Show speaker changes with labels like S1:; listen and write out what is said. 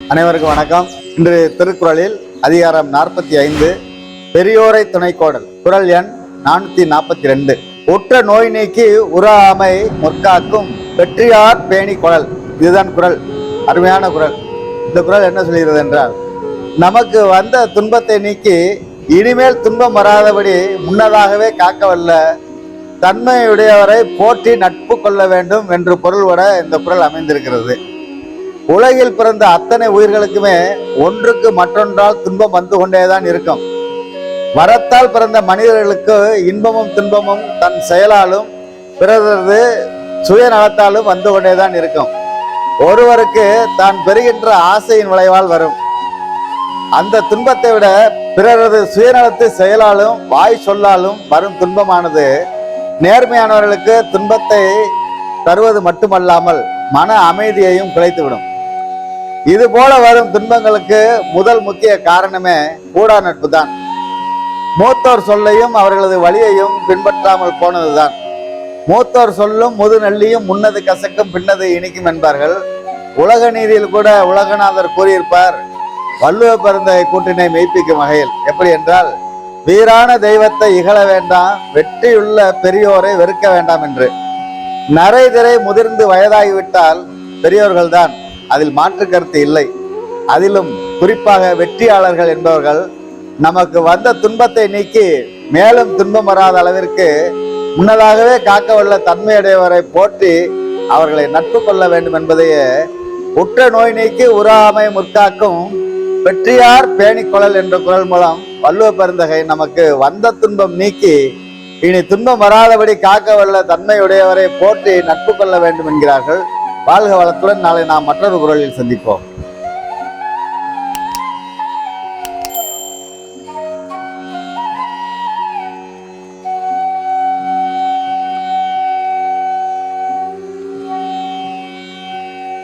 S1: அனைவருக்கும் வணக்கம். இன்று திருக்குறளில் அதிகாரம் நாற்பத்தி ஐந்து பெரியோரை துணைக்கோடல். குரல் எண் நானூத்தி நாற்பத்தி ரெண்டு உற்ற நோய் நீக்கி உறாமை முற்காக்கும் வெற்றியார் பேணி குரல் இதுதான் குரல். அருமையான குரல். இந்த குறள் என்ன சொல்கிறது என்றால் நமக்கு வந்த துன்பத்தை நீக்கி இனிமேல் துன்பம் வராதபடி முன்னதாகவே காக்கவல்ல தன்மையுடையவரை போற்றி நட்பு கொள்ள வேண்டும் என்று பொருள்பட இந்த குரல் அமைந்திருக்கிறது. உலகில் பிறந்த அத்தனை உயிர்களுக்குமே ஒன்றுக்கு மற்றொன்றால் துன்பம் வந்து கொண்டேதான் இருக்கும். வரத்தால் பிறந்த மனிதர்களுக்கு இன்பமும் துன்பமும் தன் செயலாலும் பிறரது சுயநலத்தாலும் வந்து கொண்டேதான் இருக்கும். ஒருவருக்கு தான் பெறுகின்ற ஆசையின் விளைவால் வரும். அந்த துன்பத்தை விட பிறரது சுயநலத்து செயலாலும் வாய் சொல்லாலும் வரும் துன்பமானது நேர்மையானவர்களுக்கு துன்பத்தை தருவது மட்டுமல்லாமல் மன அமைதியையும் குலைத்துவிடும் இது போல வரும் துன்பங்களுக்கு முதல் முக்கிய காரணமே கூடா நட்பு தான் மூத்தோர் சொல்லையும் அவர்களது வழியையும் பின்பற்றாமல் போனதுதான். மூத்தோர் சொல்லும் முது முன்னது கசக்கும் பின்னது இனிக்கும் என்பார்கள். உலக நீதியில் கூட உலகநாதர் கூறியிருப்பார். வள்ளுவ பிறந்த கூட்டினை மெய்ப்பிக்கும் வகையில். எப்படி என்றால் வீரான தெய்வத்தை இகழ வேண்டாம் வெற்றியுள்ள பெரியோரை வெறுக்க வேண்டாம் என்று. நரை திரை முதிர்ந்து வயதாகிவிட்டால் பெரியோர்கள்தான். அதில் மாற்று கருத்து இல்லை. அதிலும் குறிப்பாக வெற்றியாளர்கள் என்பவர்கள் நமக்கு வந்த துன்பத்தை நீக்கி மேலும் துன்பம் வராத அளவிற்கு முன்னதாகவே காக்க வல்ல தன்மையுடையவரை போற்றி அவர்களை நட்பு கொள்ள வேண்டும் என்பதையே உற்ற நோய் நீக்கி உறாமை முற்காக்கும் வெற்றியார் பேணிக்கொழல் என்ற குரல் மூலம் வள்ளுவ பெருந்தகை நமக்கு வந்த துன்பம் நீக்கி இனி துன்பம் வராதபடி காக்க வல்ல தன்மையுடையவரை போற்றி நட்பு கொள்ள வேண்டும் என்கிறார்கள். வாழ்க வளத்துடன் நாளை நாம் மற்றொரு குரலில் சந்திப்போம்.